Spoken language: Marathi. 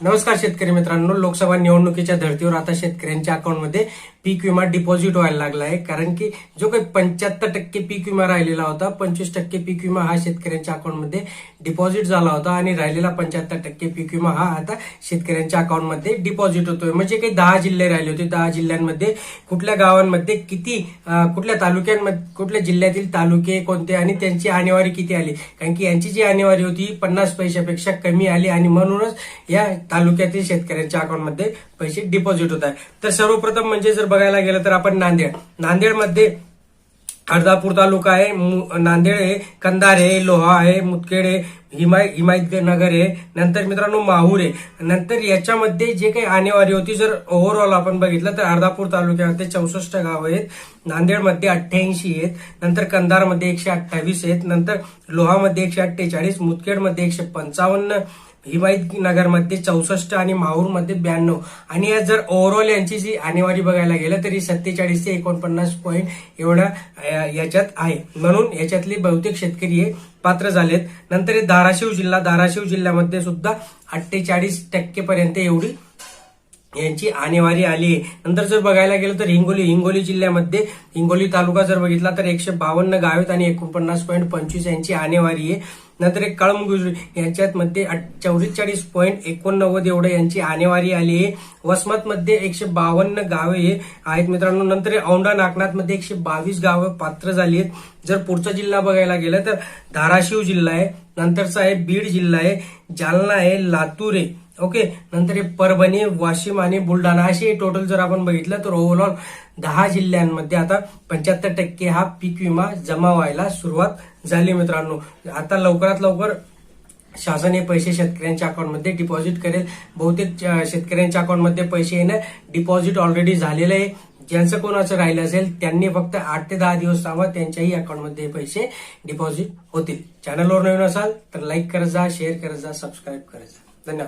नमस्कार शेतकरी मित्रांनो लोकसभा निवडणुकीच्या धर्तीवर आता शेतकऱ्यांच्या अकाउंटमध्ये पीक विमा डिपॉझिट व्हायला लागला आहे. कारण की जो काही पंच्याहत्तर टक्के पीक विमा राहिलेला होता पंचवीस टक्के पीक विमा हा शेतकऱ्यांच्या अकाउंटमध्ये डिपॉझिट झाला होता आणि राहिलेला पंच्याहत्तर टक्के पीक विमा हा आता शेतकऱ्यांच्या अकाउंटमध्ये डिपॉझिट होतोय. म्हणजे काही दहा जिल्हे राहिले होते. दहा जिल्ह्यांमध्ये कुठल्या गावांमध्ये किती कुठल्या तालुक्यांमध्ये कुठल्या जिल्ह्यातील तालुके कोणते आणि त्यांची आणेवारी किती आली? कारण की यांची जी आणेवारी होती पन्नास पैशापेक्षा कमी आली आणि म्हणूनच या तालुक्यातील शेतकऱ्यांच्या अकाउंटमध्ये पैसे डिपॉझिट होत आहे तर सर्वप्रथम म्हणजे जर बघायला गेलं तर आपण नांदेड. नांदेडमध्ये अर्धापूर तालुका आहे मु- नांदेड आहे कंधार आहे लोहा आहे मुदखेड आहे हिमाय हिमायतनगर आहे नंतर मित्रांनो माहूर आहे. नंतर याच्यामध्ये जे काही आणेवारी होती जर ओव्हरऑल आपण बघितलं तर अर्धापूर तालुक्यामध्ये चौसष्ट गाव आहेत नांदेडमध्ये अठ्ठ्याऐंशी आहेत नंतर कंधारमध्ये एकशे अठ्ठावीस आहेत नंतर लोहामध्ये एकशे अठ्ठेचाळीस मुदखेडमध्ये एकशे पंचावन्न हिमायतनगरमध्ये चौसष्ट आणि माहूरमध्ये ब्याण्णव. आणि या जर ओव्हरऑल यांची जी आणेवारी बघायला गेलं तरी सत्तेचाळीस ते एकोणपन्नास पॉईंट एवढा याच्यात आहे. म्हणून याच्यातले बहुतेक शेतकरी हे पात्र झालेत. नंतर हे धाराशिव जिल्हा धाराशिव जिल्ह्यामध्ये सुद्धा अठ्ठेचाळीस टक्केपर्यंत एवढी यांची आणेवारी आली. आहे नंतर जर बघायला गेलं तर हिंगोली हिंगोली जिल्ह्यामध्ये हिंगोली तालुका जर बघितला तर एकशे बावन्न गाव आहेत आणि एकोणपन्नास पॉईंट पंचवीस यांची आणेवारी आहे. नंतर एक कळमगुजरी यांच्यात मध्ये चौवेचाळीस पॉईंट एकोणनव्वद एवढं यांची आणेवारी आली आहे. वसमतमध्ये एकशे बावन्न गावे आहेत मित्रांनो. नंतर औंढा नागनाथमध्ये एकशे बावीस गावं पात्र झाली आहेत. जर पुढचा जिल्हा बघायला गेला तर धाराशिव जिल्हा आहे. नंतरचा आहे बीड जिल्हा आहे. जालना आहे. लातूर आहे. ओके नंतर हे परभणी वाशिम आणि बुलढाणा असे टोटल जर आपण बघितलं तर ओव्हरऑल दहा जिल्ह्यांमध्ये आता पंच्याहत्तर टक्के हा पीक विमा जमा व्हायला सुरुवात झाली मित्रांनो. आता लवकरात लवकर शासन हे पैसे शेतकऱ्यांच्या अकाउंटमध्ये डिपॉझिट करेल. बहुतेक शेतकऱ्यांच्या अकाउंटमध्ये पैसे येणं डिपॉझिट ऑलरेडी झालेलं आहे. ज्यांचं कोणाचं राहिलं असेल त्यांनी फक्त आठ ते दहा दिवस थांबा त्यांच्याही अकाउंटमध्ये पैसे डिपॉझिट होतील. चॅनलवर नवीन असाल तर लाईक करत जा शेअर करत जा सबस्क्राईब करत जा.